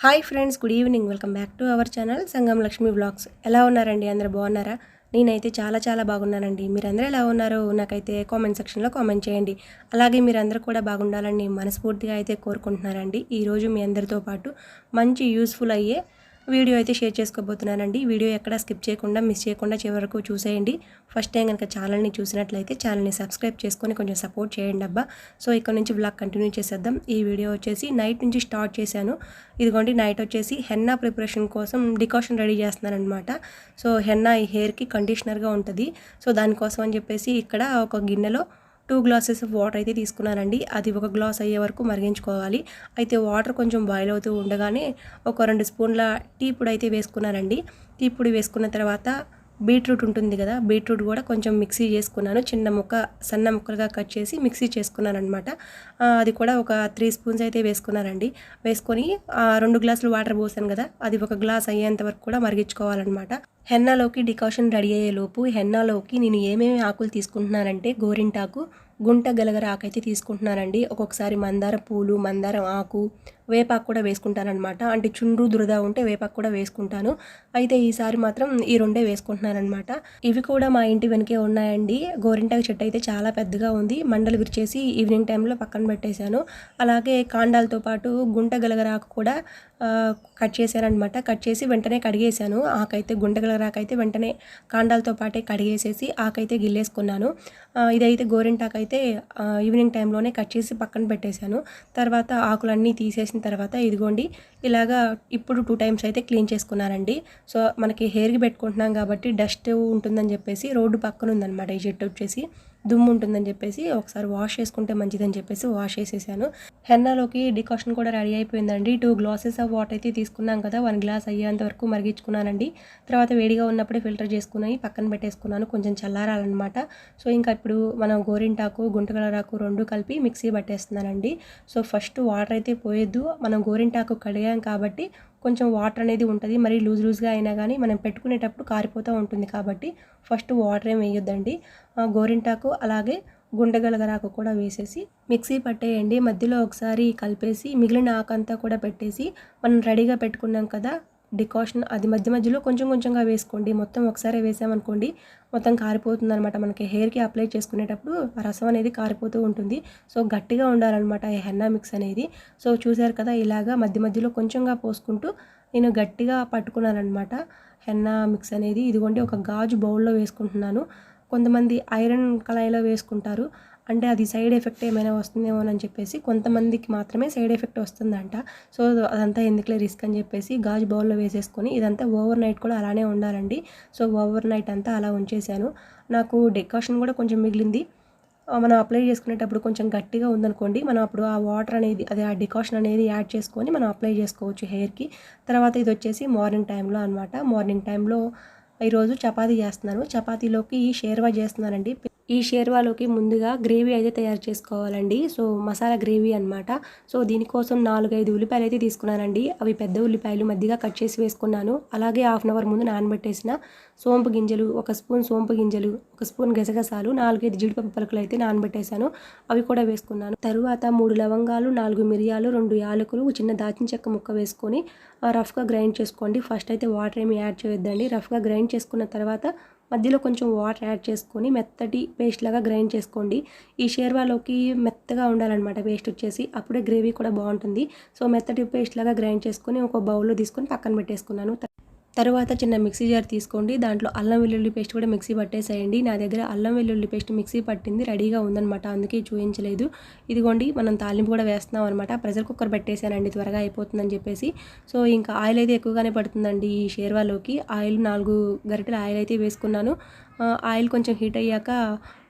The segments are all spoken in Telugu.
Hi friends good evening. Welcome back to our channel Sangam Lakshmi blogs ఎలా ఉన్నారండి? అందరు బాగున్నారా? నేనైతే చాలా చాలా బాగున్నానండి. మీరందరూ ఎలా ఉన్నారో? నాకైతే కామెంట్ సెక్షన్లో కామెంట్ చేయండి. అలాగే మీరందరూ కూడా బాగుండాలని మనస్ఫూర్తిగా అయితే కోరుకుంటున్నారండి ఈరోజు మీ అందరితో పాటు మంచి యూస్ఫుల్ అయ్యే వీడియో అయితే షేర్ చేసుకోబోతున్నానండి. వీడియో ఎక్కడ స్కిప్ చేయకుండా మిస్ చేయకుండా చివరకు చూసేయండి. ఫస్ట్ టైం కనుక ఛానల్ని చూసినట్లయితే ఛానల్ని సబ్స్క్రైబ్ చేసుకొని కొంచెం సపోర్ట్ చేయండి అబ్బా. సో ఇక్కడ నుంచి బ్లాగ్ కంటిన్యూ చేసేద్దాం. ఈ వీడియో వచ్చేసి నైట్ నుంచి స్టార్ట్ చేశాను. ఇదిగోండి నైట్ వచ్చేసి హెన్నా ప్రిపరేషన్ కోసం డికాషన్ రెడీ చేస్తున్నాను అనమాట సో హెన్నా ఈ హెయిర్కి కండిషనర్గా ఉంటుంది. సో దానికోసం అని చెప్పేసి ఇక్కడ ఒక గిన్నెలో టూ గ్లాసెస్ ఆఫ్ వాటర్ అయితే తీసుకున్నానండి. అది ఒక గ్లాస్ అయ్యే వరకు మరిగించుకోవాలి. అయితే వాటర్ కొంచెం బాయిల్ అవుతూ ఉండగానే ఒక రెండు స్పూన్ల టీ పొడి అయితే వేసుకున్నానండి. టీ పొడి వేసుకున్న తర్వాత బీట్రూట్ ఉంటుంది కదా బీట్రూట్ కూడా కొంచెం మిక్సీ చేసుకున్నాను. చిన్న ముక్క సన్న ముక్కలుగా కట్ చేసి మిక్సీ చేసుకున్నాను అనమాట అది కూడా ఒక త్రీ స్పూన్స్ అయితే వేసుకున్నానండి. వేసుకొని రెండు గ్లాసులు వాటర్ పోసాను కదా అది ఒక గ్లాస్ అయ్యేంత వరకు కూడా మరిగించుకోవాలన్నమాట. హెన్నాలోకి డికాషన్ రెడీ అయ్యేలోపు హెన్నాలోకి నేను ఏమేమి ఆకులు తీసుకుంటున్నానంటే గోరింటాకు గుంట గలగర ఆకు అయితే తీసుకుంటున్నానండి. ఒక్కొక్కసారి మందార పూలు మందారం ఆకు వేపాకు కూడా వేసుకుంటానమాట అంటే చుండ్రు దురద ఉంటే వేపాకు కూడా వేసుకుంటాను. అయితే ఈసారి మాత్రం ఈ రెండే వేసుకుంటున్నానమాట ఇవి కూడా మా ఇంటి వెనకే ఉన్నాయండి. గోరింటాకు చెట్టు అయితే చాలా పెద్దగా ఉంది. మండలు విరిచేసి ఈవినింగ్ టైంలో పక్కన పెట్టేశాను. అలాగే కాండాలతో పాటు గుంట గలగరాకు కూడా కట్ చేశానమాట కట్ చేసి వెంటనే కడిగేశాను. ఆకైతే గుంటగలరాకైతే వెంటనే కాండాలతో పాటే కడిగేసేసి ఆకైతే గిల్లేసుకున్నాను. ఇదైతే గోరింటాకైతే ఈవినింగ్ టైంలోనే కట్ చేసి పక్కన పెట్టేశాను. తర్వాత ఆకులన్నీ తీసేసి చేసిన తర్వాత ఇదిగోండి ఇలాగా ఇప్పుడు టూ టైమ్స్ అయితే క్లీన్ చేసుకున్నానండి సో మనకి హెయిర్కి పెట్టుకుంటున్నాం కాబట్టి డస్ట్ ఉంటుందని చెప్పేసి రోడ్డు పక్కన ఉందన్నమాట ఈ చెట్టు వచ్చేసి. దుమ్ము ఉంటుందని చెప్పేసి ఒకసారి వాష్ చేసుకుంటే మంచిదని చెప్పేసి వాష్ చేసేసాను. హెన్నాలోకి డికాషన్ కూడా రెడీ అయిపోయిందండి. టూ గ్లాసెస్ ఆఫ్ వాటర్ అయితే తీసుకున్నాం కదా వన్ గ్లాస్ అయ్యేంత వరకు మరిగించుకున్నానండి. తర్వాత వేడిగా ఉన్నప్పుడే ఫిల్టర్ చేసుకుని పక్కన పెట్టేసుకున్నాను కొంచెం చల్లారాలన్నమాట. సో ఇంకా ఇప్పుడు మనం గోరింటాకు గుంటగలరాకు రెండు కలిపి మిక్సీ పట్టేస్తున్నానండి. సో ఫస్ట్ వాటర్ అయితే పోయొద్దు. మనం గోరింటాకు కడిగాం కాబట్టి కొంచెం వాటర్ అనేది ఉంటుంది. మరి లూజ్ లూజ్గా అయినా కానీ మనం పెట్టుకునేటప్పుడు కారిపోతూ ఉంటుంది కాబట్టి ఫస్ట్ వాటర్ ఏం వేయొద్దండి. గోరింటాకు అలాగే గుండెగలగరాకు కూడా వేసేసి మిక్సీ పట్టేయండి. మధ్యలో ఒకసారి కలిపేసి మిగిలిన ఆకంతా కూడా పెట్టేసి మనం రెడీగా పెట్టుకున్నాం కదా డికాషన్ అది మధ్య మధ్యలో కొంచెం కొంచెంగా వేసుకోండి. మొత్తం ఒకసారి వేసామనుకోండి మొత్తం కారిపోతుంది అనమాట మనకి హెయిర్కి అప్లై చేసుకునేటప్పుడు రసం అనేది కారిపోతూ ఉంటుంది. సో గట్టిగా ఉండాలన్నమాట ఈ హెన్నా మిక్స్ అనేది. సో చూసారు కదా ఇలాగా మధ్య మధ్యలో కొంచెంగా పోసుకుంటూ నేను గట్టిగా పట్టుకున్నాను అనమాట హెన్నా మిక్స్ అనేది. ఇదిగోండి ఒక గాజు బౌల్లో వేసుకుంటున్నాను. కొంతమంది ఐరన్ కళాయిలో వేసుకుంటారు. అంటే అది సైడ్ ఎఫెక్ట్ ఏమైనా వస్తుందేమో అని చెప్పేసి కొంతమందికి మాత్రమే సైడ్ ఎఫెక్ట్ వస్తుందంట. సో అదంతా ఎందుకులే రిస్క్ అని చెప్పేసి గాజు బౌల్లో వేసేసుకొని ఇదంతా ఓవర్ నైట్ కూడా అలానే ఉండాలండి. సో ఓవర్ నైట్ అంతా అలా ఉంచేసాను నాకు డెకాషన్ కూడా కొంచెం మిగిలింది. మనం అప్లై చేసుకునేటప్పుడు కొంచెం గట్టిగా ఉందనుకోండి మనం అప్పుడు ఆ వాటర్ అనేది అదే ఆ డికాషన్ అనేది యాడ్ చేసుకొని మనం అప్లై చేసుకోవచ్చు హెయిర్కి. తర్వాత ఇది వచ్చేసి మార్నింగ్ టైంలో అనమాట మార్నింగ్ టైంలో ఈరోజు చపాతీ చేస్తున్నాను. చపాతీలోకి షేర్వా చేస్తున్నానండి. ఈ షేర్వాలోకి ముందుగా గ్రేవీ అయితే తయారు చేసుకోవాలండి. సో మసాలా గ్రేవీ అనమాట సో దీనికోసం నాలుగైదు ఉల్లిపాయలు అయితే తీసుకున్నానండి. అవి పెద్ద ఉల్లిపాయలు మధ్యగా కట్ చేసి వేసుకున్నాను. అలాగే హాఫ్ అన్ అవర్ ముందు నానబెట్టేసిన సోంపు గింజలు ఒక స్పూన్ సోంపు గింజలు ఒక స్పూన్ గసగసాలు నాలుగైదు జీడిపప్పు పలుకులు అయితే నానబెట్టేశాను. అవి కూడా వేసుకున్నాను. తరువాత మూడు లవంగాలు నాలుగు మిరియాలు రెండు యాలకులు చిన్న దాచిన చెక్క ముక్క వేసుకొని రఫ్గా గ్రైండ్ చేసుకోండి. ఫస్ట్ అయితే వాటర్ ఏమి యాడ్ చేయొద్దండి. రఫ్గా గ్రైండ్ చేసుకున్న తర్వాత మధ్యలో కొంచెం వాటర్ యాడ్ చేసుకొని మెత్తటి పేస్ట్ లాగా గ్రైండ్ చేసుకోండి. ఈ షేర్వాలోకి మెత్తగా ఉండాలన్నమాట పేస్ట్ వచ్చేసి. అప్పుడే గ్రేవీ కూడా బాగుంటుంది. సో మెత్తటి పేస్ట్ లాగా గ్రైండ్ చేసుకొని ఒక బౌల్లో తీసుకొని పక్కన పెట్టేసుకున్నాను. తర్వాత చిన్న మిక్సీ జార్ తీసుకోండి. దాంట్లో అల్లం వెల్లుల్లి పేస్ట్ కూడా మిక్సీ పట్టేసేయండి. నా దగ్గర అల్లం వెల్లుల్లి పేస్ట్ మిక్సీ పట్టింది. రెడీగా ఉందనమాట అందుకే చూపించలేదు ఇదిగోండి మనం తాలింపు కూడా వేస్తున్నాం అనమాట ప్రెషర్ కుక్కర్ పెట్టేశానండి. త్వరగా అయిపోతుందని చెప్పేసి. సో ఇంకా ఆయిల్ అయితే ఎక్కువగానే పడుతుందండి ఈ షేర్వాలోకి. ఆయిల్ నాలుగు గరిటెల ఆయిల్ అయితే వేసుకున్నాను. ఆయిల్ కొంచెం హీట్ అయ్యాక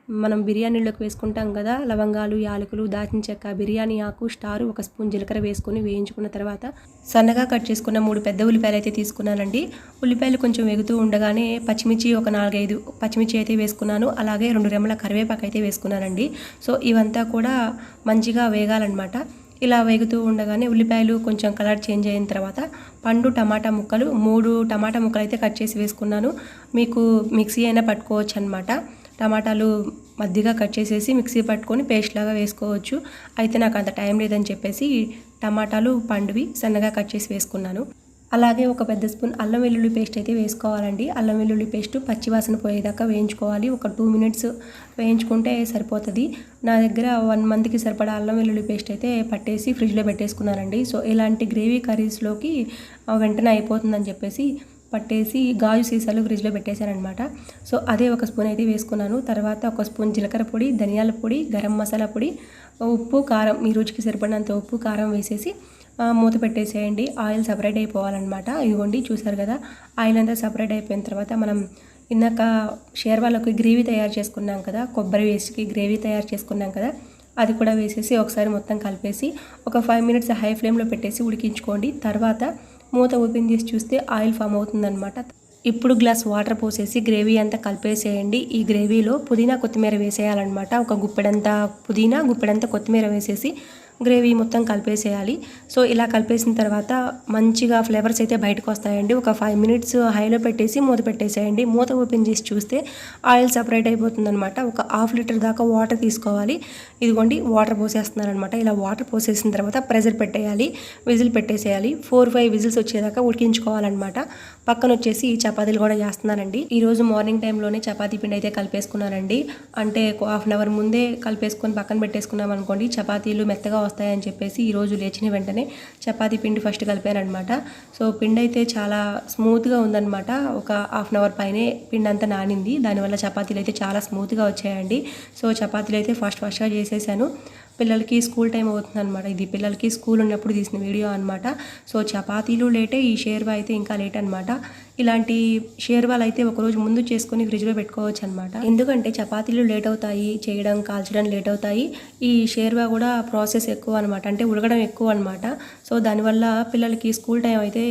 మనం బిర్యానీలోకి వేసుకుంటాం కదా లవంగాలు యాలకులు దాచిన చెక్క బిర్యానీ ఆకు స్టారు ఒక స్పూన్ జీలకర్ర వేసుకొని వేయించుకున్న తర్వాత సన్నగా కట్ చేసుకున్న మూడు పెద్ద ఉల్లిపాయలు అయితే తీసుకున్నానండి. ఉల్లిపాయలు కొంచెం వెగుతూ ఉండగానే పచ్చిమిర్చి ఒక నాలుగైదు పచ్చిమిర్చి అయితే వేసుకున్నాను. అలాగే రెండు రెమ్మల కరివేపాకు అయితే వేసుకున్నానండి. సో ఇవంతా కూడా మంచిగా వేగాలన్నమాట. ఇలా వేగుతూ ఉండగానే ఉల్లిపాయలు కొంచెం కలర్ చేంజ్ అయిన తర్వాత పండు టమాటా ముక్కలు మూడు టమాటా ముక్కలు అయితే కట్ చేసి వేసుకున్నాను. మీకు మిక్సీ అయినా పట్టుకోవచ్చు అనమాట టమాటాలు మధ్యగా కట్ చేసేసి మిక్సీ పట్టుకొని పేస్ట్ లాగా వేసుకోవచ్చు. అయితే నాకు అంత టైం లేదని చెప్పేసి టమాటాలు పండువి సన్నగా కట్ చేసి వేసుకున్నాను. అలాగే ఒక పెద్ద స్పూన్ అల్లం వెల్లుల్లి పేస్ట్ అయితే వేసుకోవాలండి. అల్లం వెల్లుల్లి పేస్ట్ పచ్చివాసన పోయేదాకా వేయించుకోవాలి. ఒక టూ మినిట్స్ వేయించుకుంటే సరిపోతుంది. నా దగ్గర వన్ మంత్కి సరిపడా అల్లం వెల్లుల్లి పేస్ట్ అయితే పట్టేసి ఫ్రిడ్జ్లో పెట్టేసుకున్నానండి. సో ఇలాంటి గ్రేవీ కర్రీస్లోకి వెంటనే అయిపోతుందని చెప్పేసి పట్టేసి గాజు సీసాలు ఫ్రిడ్జ్లో పెట్టేశారనమాట సో అదే ఒక స్పూన్ అయితే వేసుకున్నాను. తర్వాత ఒక స్పూన్ జీలకర్ర పొడి ధనియాల పొడి గరం మసాలా పొడి ఉప్పు కారం మీ రుచికి సరిపడినంత ఉప్పు కారం వేసేసి మూత పెట్టేసేయండి. ఆయిల్ సపరేట్ అయిపోవాలన్నమాట. ఇదిగోండి చూసారు కదా. ఆయిల్ అంతా సపరేట్ అయిపోయిన తర్వాత మనం ఇందాక షేర్వాళ్ళకి గ్రేవీ తయారు చేసుకున్నాం కదా. కొబ్బరి వేసి గ్రేవీ తయారు చేసుకున్నాం కదా. అది కూడా వేసేసి ఒకసారి మొత్తం కలిపేసి ఒక ఫైవ్ మినిట్స్ హై ఫ్లేమ్లో పెట్టేసి ఉడికించుకోండి. తర్వాత మూత ఓపెన్ చేసి చూస్తే ఆయిల్ ఫామ్ అవుతుందన్నమాట. ఇప్పుడు గ్లాస్ వాటర్ పోసేసి గ్రేవీ అంతా కలిపేసేయండి. ఈ గ్రేవీలో పుదీనా కొత్తిమీర వేసేయాలన్నమాట. ఒక గుప్పెడంతా పుదీనా గుప్పెడంతా కొత్తిమీర వేసేసి గ్రేవీ మొత్తం కలిపేసేయాలి. సో ఇలా కలిపేసిన తర్వాత మంచిగా ఫ్లేవర్స్ అయితే బయటకు వస్తాయండి. ఒక ఫైవ్ మినిట్స్ హైలో పెట్టేసి మూత పెట్టేసేయండి. మూత ఓపెన్ చేసి చూస్తే ఆయిల్ సపరేట్ అయిపోతుందనమాట ఒక హాఫ్ లీటర్ దాకా వాటర్ తీసుకోవాలి. ఇదిగోండి వాటర్ పోసేస్తున్నారనమాట ఇలా వాటర్ పోసేసిన తర్వాత ప్రెజర్ పెట్టేయాలి. విజిల్ పెట్టేసేయాలి. ఫోర్ ఫైవ్ విజిల్స్ వచ్చేదాకా ఉడికించుకోవాలన్నమాట. పక్కన వచ్చేసి చపాతీలు కూడా చేస్తున్నానండి. ఈ రోజు మార్నింగ్ టైంలోనే చపాతీ పిండి అయితే కలిపేసుకున్నానండి. అంటే హాఫ్ అన్ అవర్ ముందే కలిపేసుకొని పక్కన పెట్టేసుకున్నాం అనుకోండి చపాతీలు మెత్తగా వస్తాయని చెప్పేసి ఈ రోజు లేచిన వెంటనే చపాతీ పిండి ఫస్ట్ కలిపాను అనమాట సో పిండి అయితే చాలా స్మూత్గా ఉందన్నమాట. ఒక హాఫ్ అన్ అవర్ పైనే పిండి అంతా నానింది. దానివల్ల చపాతీలు అయితే చాలా స్మూత్గా వచ్చాయండి. సో చపాతీలు అయితే ఫాస్ట్ ఫాస్ట్గా చేసేసాను. పిల్లలకి స్కూల్ టైం అవుతుంది అనమాట ఇది పిల్లలకి స్కూల్ ఉన్నప్పుడు తీసిన వీడియో అనమాట సో చపాతీలు లేటే ఈ షేర్వా అయితే ఇంకా లేట్ అనమాట ఇలాంటి షేర్వాలు అయితే ఒకరోజు ముందు చేసుకొని ఫ్రిడ్జ్లో పెట్టుకోవచ్చు అనమాట ఎందుకంటే చపాతీలు లేట్ అవుతాయి చేయడం కాల్చడం లేట్ అవుతాయి. ఈ షేర్వా కూడా ప్రాసెస్ ఎక్కువ అనమాట అంటే ఉడకడం ఎక్కువ అనమాట సో దానివల్ల పిల్లలకి స్కూల్ టైం అయితే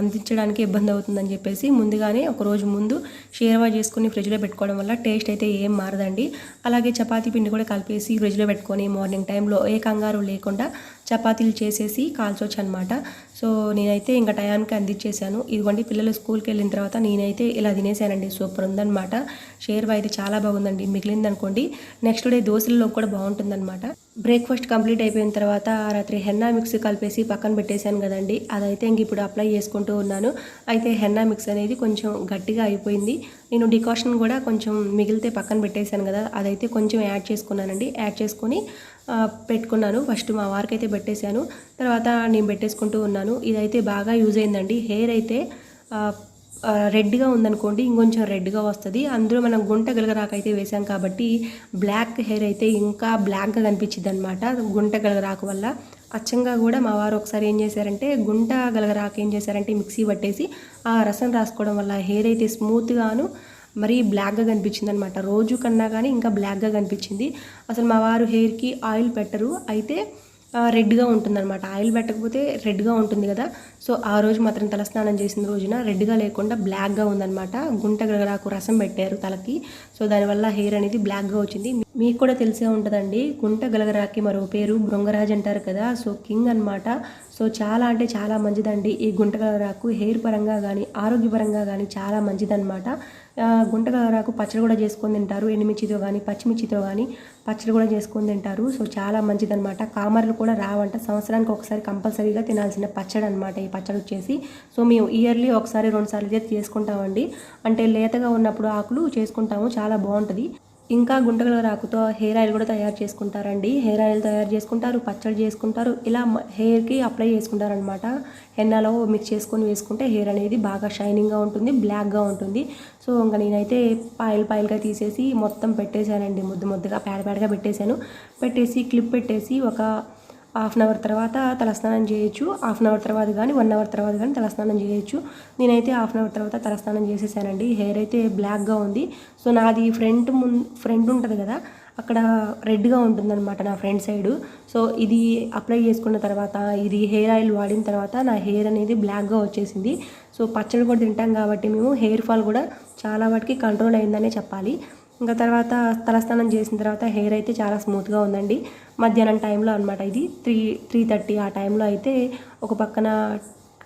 అందించడానికి ఇబ్బంది అవుతుందని చెప్పేసి ముందుగానే ఒక రోజు ముందు షేర్వా చేసుకుని ఫ్రిడ్జ్లో పెట్టుకోవడం వల్ల టేస్ట్ అయితే ఏం మారదండి. అలాగే చపాతీ పిండి కూడా కలిపేసి ఫ్రిడ్జ్లో పెట్టుకొని మార్నింగ్ టైంలో ఏ కంగారు లేకుండా చపాతీలు చేసేసి కాల్చొచ్చు అనమాట సో నేనైతే ఇంకా టయానికి అందించేశాను ఇదిగోండి పిల్లలు స్కూల్కి వెళ్ళిన తర్వాత నేనైతే ఇలా తినేసానండి. సూపర్ ఉందనమాట షేర్వా అయితే చాలా బాగుందండి. మిగిలిందనుకోండి నెక్స్ట్ డే దోశల్లో కూడా బాగుంటుందన్నమాట. బ్రేక్ఫాస్ట్ కంప్లీట్ అయిపోయిన తర్వాత రాత్రి హెన్నా మిక్స్ కలిపేసి పక్కన పెట్టేశాను కదండి. అదైతే ఇంక ఇప్పుడు అప్లై చేసుకుంటూ ఉన్నాను. అయితే హెన్నా మిక్స్ అనేది కొంచెం గట్టిగా అయిపోయింది. నేను డికాషన్ కూడా కొంచెం మిగిలితే పక్కన పెట్టేశాను కదా అదైతే కొంచెం యాడ్ చేసుకున్నానండి. యాడ్ చేసుకొని పెట్టుకున్నాను. ఫస్ట్ మా వారికి అయితే పెట్టేశాను. తర్వాత నేను పెట్టేసుకుంటూ ఉన్నాను. ఇదైతే బాగా యూజ్ అయిందండి. హెయిర్ అయితే రెడ్గా ఉందనుకోండి ఇంకొంచెం రెడ్గా వస్తుంది. అందులో మనం గుంట గలగరాకైతే వేసాం కాబట్టి బ్లాక్ హెయిర్ అయితే ఇంకా బ్లాక్గా కనిపించింది అనమాట గుంట గలగరాకు వల్ల. అచ్చంగా కూడా మా వారు ఒకసారి ఏం చేశారంటే గుంట గలగరాకు ఏం చేశారంటే మిక్సీ పట్టేసి ఆ రసం రాసుకోవడం వల్ల హెయిర్ అయితే స్మూత్గాను మరీ బ్లాక్గా కనిపించింది అనమాట రోజు కన్నా కానీ ఇంకా బ్లాక్గా కనిపించింది. అసలు మా వారు హెయిర్కి ఆయిల్ పెట్టరు. అయితే రెడ్గా ఉంటుందన్నమాట. ఆయిల్ పెట్టకపోతే రెడ్గా ఉంటుంది కదా. సో ఆ రోజు మాత్రం తలస్నానం చేసిన రోజున రెడ్గా లేకుండా బ్లాక్గా ఉందన్నమాట. గుంట గలగరాకు రసం పెట్టారు తలకి. సో దానివల్ల హెయిర్ అనేది బ్లాక్గా వచ్చింది. మీకు కూడా తెలిసే ఉంటుందండి. గుంట గలగరాకి మరో పేరు బృంగరాజ్ అంటారు కదా. సో కింగ్ అన్నమాట. సో చాలా అంటే చాలా మంచిదండి. ఈ గుంట గలగరాకు హెయిర్ పరంగా కానీ ఆరోగ్యపరంగా కానీ చాలా మంచిదన్నమాట. ఆ, పచ్చడి కూడా చేసుకొని తింటారు. ఎండుమిర్చితో కానీ పచ్చిమిర్చితో కానీ పచ్చడి కూడా చేసుకొని తింటారు. సో చాలా మంచిదనమాట కామర్లు కూడా రావంట. సంవత్సరానికి ఒకసారి కంపల్సరీగా తినాల్సిన పచ్చడి అనమాట ఈ పచ్చడి వచ్చేసి. సో మేము ఇయర్లీ ఒకసారి రెండుసార్లు అయితే చేసుకుంటామండి. అంటే లేతగా ఉన్నప్పుడు ఆకులు చేసుకుంటాము. చాలా బాగుంటుంది. ఇంకా గుంటగల రాకుతో హెయిర్ ఆయిల్ కూడా తయారు చేసుకుంటారండి. హెయిర్ ఆయిల్ తయారు చేసుకుంటారు పచ్చడి చేసుకుంటారు ఇలా హెయిర్కి అప్లై చేసుకుంటారనమాట హెన్నాలో మిక్స్ చేసుకొని వేసుకుంటే హెయిర్ అనేది బాగా షైనింగ్గా ఉంటుంది బ్లాక్గా ఉంటుంది. సో ఇంకా నేనైతే పాయలు పాయల్గా తీసేసి మొత్తం పెట్టేశానండి. ముద్దు ముద్దుగా పేడ పేడగా పెట్టేశాను. పెట్టేసి క్లిప్ పెట్టేసి ఒక హాఫ్ అన్ అవర్ తర్వాత తలస్నానం చేయొచ్చు. హాఫ్ అన్ అవర్ తర్వాత కానీ వన్ అవర్ తర్వాత కానీ తలస్నానం చేయొచ్చు. నేనైతే హాఫ్ అన్ అవర్ తర్వాత తలస్నానం చేసేసానండి. హెయిర్ అయితే బ్లాక్గా ఉంది. సో నాది ఫ్రంట్ ముం ఫ్రంట్ ఉంటుంది కదా అక్కడ రెడ్గా ఉంటుందన్నమాట నా ఫ్రంట్ సైడ్. సో ఇది అప్లై చేసుకున్న తర్వాత ఇది హెయిర్ ఆయిల్ వాడిన తర్వాత నా హెయిర్ అనేది బ్లాక్గా వచ్చేసింది. సో పచ్చడి కూడా తింటాం కాబట్టి మేము హెయిర్ ఫాల్ కూడా చాలా వాటికి కంట్రోల్ అయిందనే చెప్పాలి. ఇంకా తర్వాత తలస్నానం చేసిన తర్వాత హెయిర్ అయితే చాలా స్మూత్గా ఉందండి. మధ్యాహ్నం టైంలో అనమాట ఇది. త్రీ త్రీ థర్టీ ఆ టైంలో అయితే ఒక పక్కన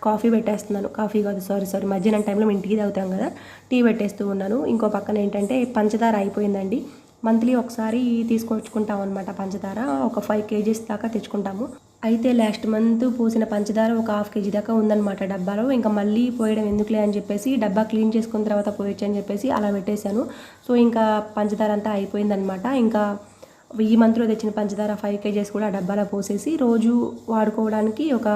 కాఫీ పెట్టేస్తున్నాను. కాఫీ కాదు సారీ సారీ మధ్యాహ్నం టైంలో మేము టీ తాగుతాం కదా టీ పెట్టేస్తూ ఉన్నాను. ఇంకో పక్కన ఏంటంటే పంచదార అయిపోయిందండి. మంత్లీ ఒకసారి తీసుకొచ్చుకుంటాం అనమాట పంచదార. ఒక ఫైవ్ కేజీస్ దాకా తెచ్చుకుంటాము. అయితే లాస్ట్ మంత్ పోసిన పంచదార ఒక హాఫ్ కేజీ దాకా ఉందన్నమాట డబ్బాలో. ఇంకా మళ్ళీ పోయడం ఎందుకులే అని చెప్పేసి డబ్బా క్లీన్ చేసుకున్న తర్వాత పోయొచ్చు అని చెప్పేసి అలా పెట్టేశాను. సో ఇంకా పంచదార అంతా అయిపోయిందనమాట ఇంకా ఈ మంత్లో తెచ్చిన పంచదార ఫైవ్ కేజీస్ కూడా డబ్బాలో పోసేసి రోజు వాడుకోవడానికి ఒక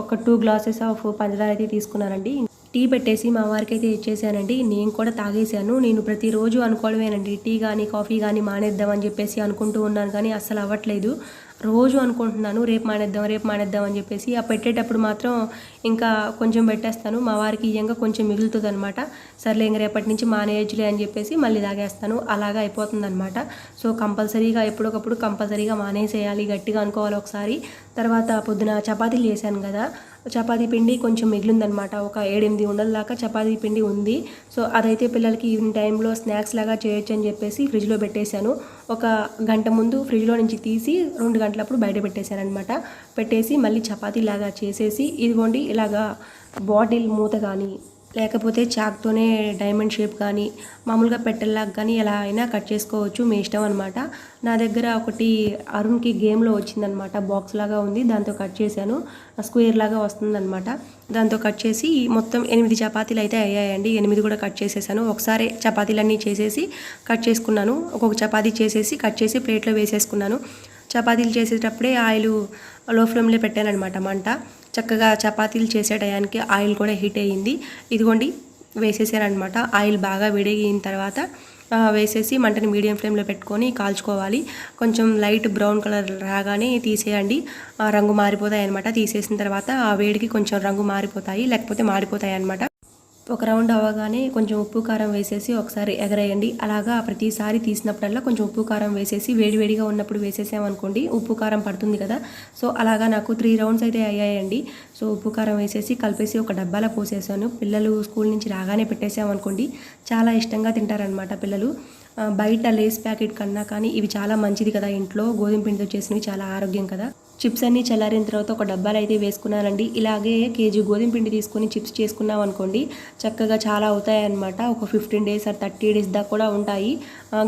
ఒక టూ గ్లాసెస్ ఆఫ్ పంచదార అయితే తీసుకున్నానండి. టీ పెట్టేసి మా వారికి అయితే ఇచ్చేసానండి. నేను కూడా తాగేశాను. నేను ప్రతిరోజు అనుకోవడమేనండి. టీ కానీ కాఫీ కానీ మానేద్దామని చెప్పేసి అనుకుంటూ ఉన్నాను కానీ అస్సలు అవ్వట్లేదు. రోజు అనుకుంటున్నాను రేపు మానేద్దాం రేపు మానేద్దాం అని చెప్పేసి ఆ పెట్టేటప్పుడు మాత్రం ఇంకా కొంచెం పెట్టేస్తాను. మా వారికి ఇయ్యంగా కొంచెం మిగులుతుంది అనమాట సర్లే ఇంక రేపటి నుంచి మానేయచ్చులే అని చెప్పేసి మళ్ళీ తాగేస్తాను అలాగా అయిపోతుంది అనమాట సో కంపల్సరీగా ఎప్పుడొకప్పుడు కంపల్సరీగా మానేసేయాలి గట్టిగా అనుకోవాలి ఒకసారి. తర్వాత పొద్దున చపాతీలు చేశాను కదా చపాతీ పిండి కొంచెం మిగిలిందనమాట. ఒక ఏడెనిమిది ఉండల దాకా చపాతీ పిండి ఉంది. సో అదైతే పిల్లలకి ఈవినింగ్ టైంలో స్నాక్స్ లాగా చేయొచ్చు అని చెప్పేసి ఫ్రిడ్జ్లో పెట్టేశాను. ఒక గంట ముందు ఫ్రిడ్జ్లో నుంచి తీసి రెండు గంటలప్పుడు బయట పెట్టేశాను అనమాట పెట్టేసి మళ్ళీ చపాతీ లాగా చేసేసి ఇదిగోండి ఇలాగా బాటిల్ మూత కానీ లేకపోతే చాక్తోనే డైమండ్ షేప్ కానీ మామూలుగా పెట్టెల్లాగా కానీ ఎలా అయినా కట్ చేసుకోవచ్చు. మీ ఇష్టం అనమాట నా దగ్గర ఒకటి అరుణ్కి గేమ్లో వచ్చిందనమాట బాక్స్ లాగా ఉంది. దాంతో కట్ చేశాను. స్క్వేర్ లాగా వస్తుందన్నమాట. దాంతో కట్ చేసి మొత్తం ఎనిమిది చపాతీలు అయితే అయ్యాయండి. ఎనిమిది కూడా కట్ చేసేసాను. ఒకసారి చపాతీలన్నీ చేసేసి కట్ చేసుకున్నాను. ఒక్కొక్క చపాతీ చేసేసి కట్ చేసి ప్లేట్లో వేసేసుకున్నాను. చపాతీలు చేసేటప్పుడే ఆయిల్లో ఫ్లేమ్లో పెట్టానమాట మంట. చక్కగా చపాతీలు చేసే టయానికి ఆయిల్ కూడా హీట్ అయ్యింది. ఇదిగోండి వేసేసానమాట ఆయిల్ బాగా వేడిగిన తర్వాత వేసేసి మంటని మీడియం ఫ్లేమ్లో పెట్టుకొని కాల్చుకోవాలి. కొంచెం లైట్ బ్రౌన్ కలర్ రాగానే తీసేయండి. రంగు మారిపోతాయి అనమాట తీసేసిన తర్వాత ఆ వేడికి కొంచెం రంగు మారిపోతాయి లేకపోతే మాడిపోతాయి అనమాట ఒక రౌండ్ అవ్వగానే కొంచెం ఉప్పు కారం వేసేసి ఒకసారి ఎగరేయండి. అలాగా ప్రతిసారి తీసినప్పుడల్లా కొంచెం ఉప్పు కారం వేసేసి వేడివేడిగా ఉన్నప్పుడు వేసేసామనుకోండి ఉప్పు కారం పడుతుంది కదా. సో అలాగా నాకు త్రీ రౌండ్స్ అయితే అయ్యాయండి. సో ఉప్పు కారం వేసేసి కలిపేసి ఒక డబ్బాలో పోసేసాను. పిల్లలు స్కూల్ నుంచి రాగానే పెట్టేసామనుకోండి చాలా ఇష్టంగా తింటారనమాట పిల్లలు. బయట లేస్ ప్యాకెట్ కన్నా కానీ ఇవి చాలా మంచిది కదా. ఇంట్లో గోధుమ పిండితో చేసినవి చాలా ఆరోగ్యం కదా. చిప్స్ అన్నీ చల్లారిన తర్వాత ఒక డబ్బాలు అయితే వేసుకున్నానండి. ఇలాగే కేజీ గోధుమ పిండి తీసుకొని చిప్స్ చేసుకున్నాం అనుకోండి చక్కగా చాలా అవుతాయి అనమాట ఒక fifteen days or thirty days దాకా కూడా ఉంటాయి.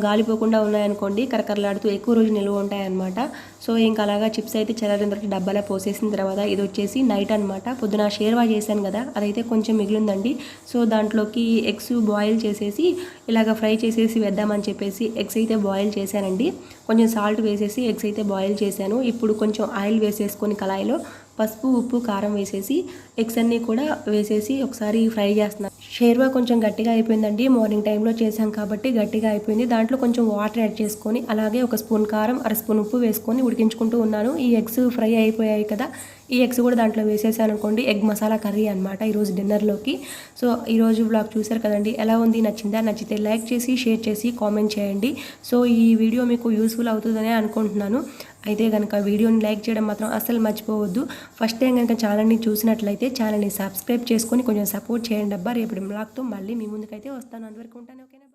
గాలిపోకుండా ఉన్నాయనుకోండి కరకరలాడుతూ ఎక్కువ రోజు నిల్వ ఉంటాయన్నమాట. సో ఇంకా అలాగా చిప్స్ అయితే చల్లారిన తర్వాత డబ్బాలో పోసేసిన తర్వాత ఇది వచ్చేసి నైట్ అనమాట పొద్దున షేర్వా చేశాను కదా అదైతే కొంచెం మిగిలిందండి. సో దాంట్లోకి ఎగ్స్ బాయిల్ చేసేసి ఇలాగ ఫ్రై చేసేసి వేద్దామని చెప్పేసి ఎగ్స్ అయితే బాయిల్ చేశానండి. కొంచెం సాల్ట్ వేసేసి ఎగ్స్ అయితే బాయిల్ చేశాను. ఇప్పుడు కొంచెం ఆయిల్ వేసేసుకొని కళాయిలో పసుపు ఉప్పు కారం వేసేసి ఎగ్స్ అన్నీ కూడా వేసేసి ఒకసారి ఫ్రై చేస్తున్నాను. షేర్వా కొంచెం గట్టిగా అయిపోయిందండి. మార్నింగ్ టైంలో చేసాం కాబట్టి గట్టిగా అయిపోయింది. దాంట్లో కొంచెం వాటర్ యాడ్ చేసుకొని అలాగే ఒక స్పూన్ కారం అర స్పూన్ ఉప్పు వేసుకొని ఉడికించుకుంటూ ఉన్నాను. ఈ ఎగ్స్ ఫ్రై అయిపోయాయి కదా ఈ ఎగ్స్ కూడా దాంట్లో వేసేసాను అనుకోండి. ఎగ్ మసాలా కర్రీ అనమాట ఈరోజు డిన్నర్లోకి. సో ఈరోజు బ్లాగ్ చూసారు కదండి. ఎలా ఉంది? నచ్చిందా? నచ్చితే లైక్ చేసి షేర్ చేసి కామెంట్ చేయండి. సో ఈ వీడియో మీకు యూస్ఫుల్ అవుతుందనే అనుకుంటున్నాను. అయితే కనుక వీడియోని లైక్ చేయడం మాత్రం అస్సలు మర్చిపోవద్దు. ఫస్ట్ టైం కనుక ఛానల్ని చూసినట్లయితే ఛానల్ని సబ్స్క్రైబ్ చేసుకొని కొంచెం సపోర్ట్ చేయండి అబ్బా. రేపటి బ్లాగ్తో మళ్ళీ మీ ముందుకైతే వస్తాను. అంతవరకు ఉంటాను. ఓకేనా?